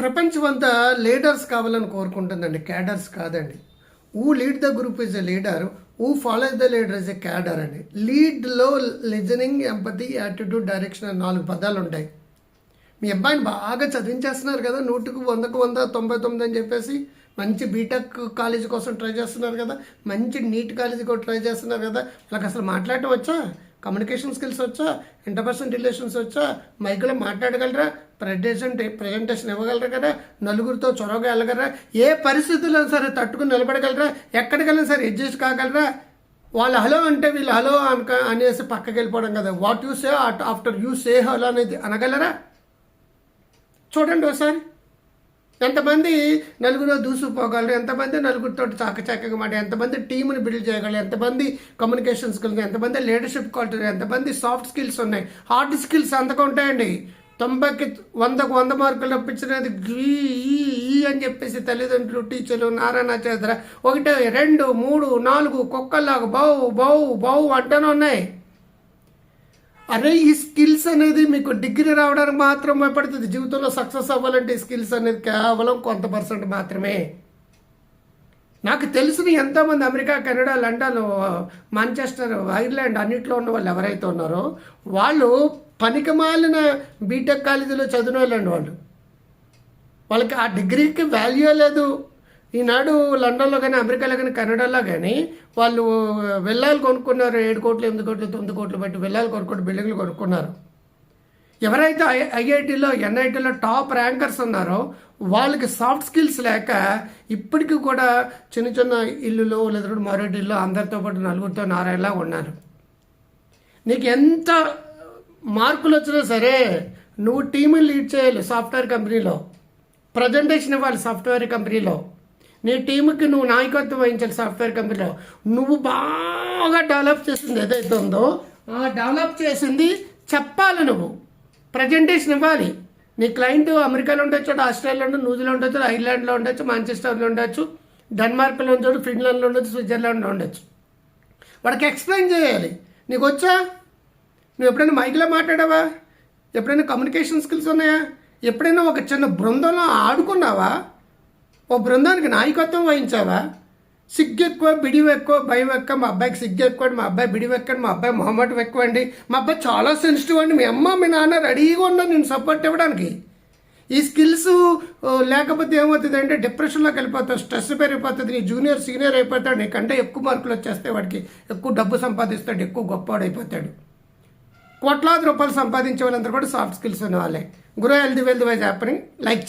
ప్రపంచం అంతా లీడర్స్ కావాలని కోరుకుంటుందండి క్యాడర్స్ కాదండి. Who lead the group is a leader who follow the leader is a cadre అండి. లీడ్లో లిజనింగ్ ఎంపతి యాటిట్యూడ్ డైరెక్షన్ అని నాలుగు పదాలు ఉంటాయి. మీ అబ్బాయిని బాగా చదివించేస్తున్నారు కదా నూటికి వందకు వంద తొంభై తొమ్మిది అని చెప్పేసి మంచి బీటెక్ కాలేజ్ కోసం ట్రై చేస్తున్నారు కదా మంచి నీట్ కాలేజీ కూడా ట్రై చేస్తున్నారు కదా వాళ్ళకి అసలు మాట్లాడటం వచ్చా? కమ్యూనికేషన్ స్కిల్స్ వచ్చా? ఇంటర్పర్సనల్ రిలేషన్స్ వచ్చా? మైకులో మాట్లాడగలరా? ప్రజెంట్ ప్రజెంటేషన్ ఇవ్వగలరా కదా? నలుగురితో చొరవగా వెళ్ళగలరా? ఏ పరిస్థితుల్లో సరే తట్టుకుని నిలబడగలరా? ఎక్కడికెళ్ళినా సరే అడ్జస్ట్ కాగలరా? వాళ్ళు హలో అంటే వీళ్ళు హలో అనుక అనేసి పక్కకి వెళ్ళిపోవడం కదా. What you say after you say hello అనేది అనగలరా? చూడండి ఒకసారి. ఎంతమంది నలుగురు దూసుకుపోగలరు? ఎంతమంది నలుగురితో చాకచాకగా మాట? ఎంతమంది టీంని బిల్డ్ చేయగలరు? ఎంతమంది కమ్యూనికేషన్ స్కిల్స్ ఎంతమంది లీడర్షిప్ క్వాలిటీ ఎంతమంది సాఫ్ట్ స్కిల్స్ ఉన్నాయి? హార్డ్ స్కిల్స్ అంతగా ఉంటాయండి. తొంభైకి వందకు వంద మార్కులు రప్పించినది ఈ ఈ, ఈ అని చెప్పేసి తల్లిదండ్రులు టీచర్లు నారాయణ చేద్దర ఒకటి రెండు మూడు నాలుగు కుక్కల్లాగా బావు బావు బావు అంటూనే ఉన్నాయి. అరే ఈ స్కిల్స్ అనేది మీకు డిగ్రీ రావడానికి మాత్రమే పడుతుంది జీవితంలో సక్సెస్ అవ్వాలంటే ఈ స్కిల్స్ అనేది కేవలం కొంత పర్సెంట్ మాత్రమే. నాకు తెలిసిన ఎంతోమంది America Canada London Manchester Ireland అన్నింటిలో ఉన్న వాళ్ళు ఎవరైతే ఉన్నారో వాళ్ళు పనికిమాలిన బీటెక్ కాలేజీలో చదివిన వాళ్ళండి వాళ్ళు. వాళ్ళకి ఆ డిగ్రీకి వాల్యూ లేదు. ఈనాడు లండన్లో కానీ అమెరికాలో కానీ కెనడాలో కానీ వాళ్ళు వెళ్ళాలి కొనుక్కున్నారు. ఏడు కోట్లు ఎనిమిది కోట్లు తొమ్మిది కోట్లు బట్టి వెళ్ళాలి కొనుక్కుంటూ బిల్డింగ్లు కొనుక్కున్నారు. ఎవరైతే ఐ ఐఐటీలో ఎన్ఐటీలో టాప్ ర్యాంకర్స్ ఉన్నారో వాళ్ళకి సాఫ్ట్ స్కిల్స్ లేక ఇప్పటికీ కూడా చిన్న చిన్న ఇల్లులో లేదా మరొకటి ఇల్లు అందరితో పాటు నలుగురితో నారాయణలా ఉన్నారు. నీకు ఎంత మార్కులు వచ్చినా సరే నువ్వు టీముని లీడ్ చేయాలి సాఫ్ట్వేర్ కంపెనీలో. ప్రజెంటేషన్ ఇవ్వాలి సాఫ్ట్వేర్ కంపెనీలో. నీ టీంకి నువ్వు నాయకత్వం వహించాలి సాఫ్ట్వేర్ కంపెనీలో. నువ్వు బాగా డెవలప్ చేసింది ఏదైతే ఉందో ఆ డెవలప్ చేసింది చెప్పాలి నువ్వు. ప్రజెంటేషన్ ఇవ్వాలి. నీ క్లయింట్ అమెరికాలో ఉండొచ్చు ఆస్ట్రేలియాలో ఉండొచ్చు న్యూజిలాండ్ ఉండొచ్చు ఐర్లాండ్లో ఉండొచ్చు మాంచెస్టర్లో ఉండొచ్చు డెన్మార్క్లో ఉండొచ్చు ఫిన్లాండ్లో ఉండొచ్చు స్విట్జర్లాండ్లో ఉండొచ్చు. వాడికి ఎక్స్ప్లెయిన్ చేయాలి. నీకు వచ్చా? నువ్వు ఎప్పుడైనా మైక్లో మాట్లాడావా? ఎప్పుడైనా కమ్యూనికేషన్ స్కిల్స్ ఉన్నాయా? ఎప్పుడైనా ఒక చిన్న బృందంలో ఆడుకున్నావా? ఓ బృందానికి నాయకత్వం వహించావా? సిగ్గు ఎక్కువ బిడివి ఎక్కువ భయం ఎక్కువ మా అబ్బాయికి సిగ్గు ఎక్కువ మా అబ్బాయి బిడివి ఎక్కండి మా అబ్బాయి మొహమ్మటం ఎక్కువ అండి మా అబ్బాయి చాలా సెన్సిటివ్ అండి మీ అమ్మ మీ నాన్న రెడీగా ఉన్నారు నేను సపోర్ట్ ఇవ్వడానికి. ఈ స్కిల్స్ లేకపోతే ఏమవుతుంది అంటే డిప్రెషన్లోకి వెళ్ళిపోతావు స్ట్రెస్ పెరిగిపోతుంది నీ జూనియర్ సీనియర్ అయిపోతాడు నీకంటే ఎక్కువ మార్కులు వచ్చేస్తే వాడికి ఎక్కువ డబ్బు సంపాదిస్తాడు ఎక్కువ గొప్పవాడు అయిపోతాడు. కోట్లాది రూపాయలు సంపాదించే వాళ్ళందరూ కూడా సాఫ్ట్ స్కిల్స్ ఉన్న వాళ్ళే గురో హెల్దీ వెల్దీ వైజ్ యాప్ని లైక్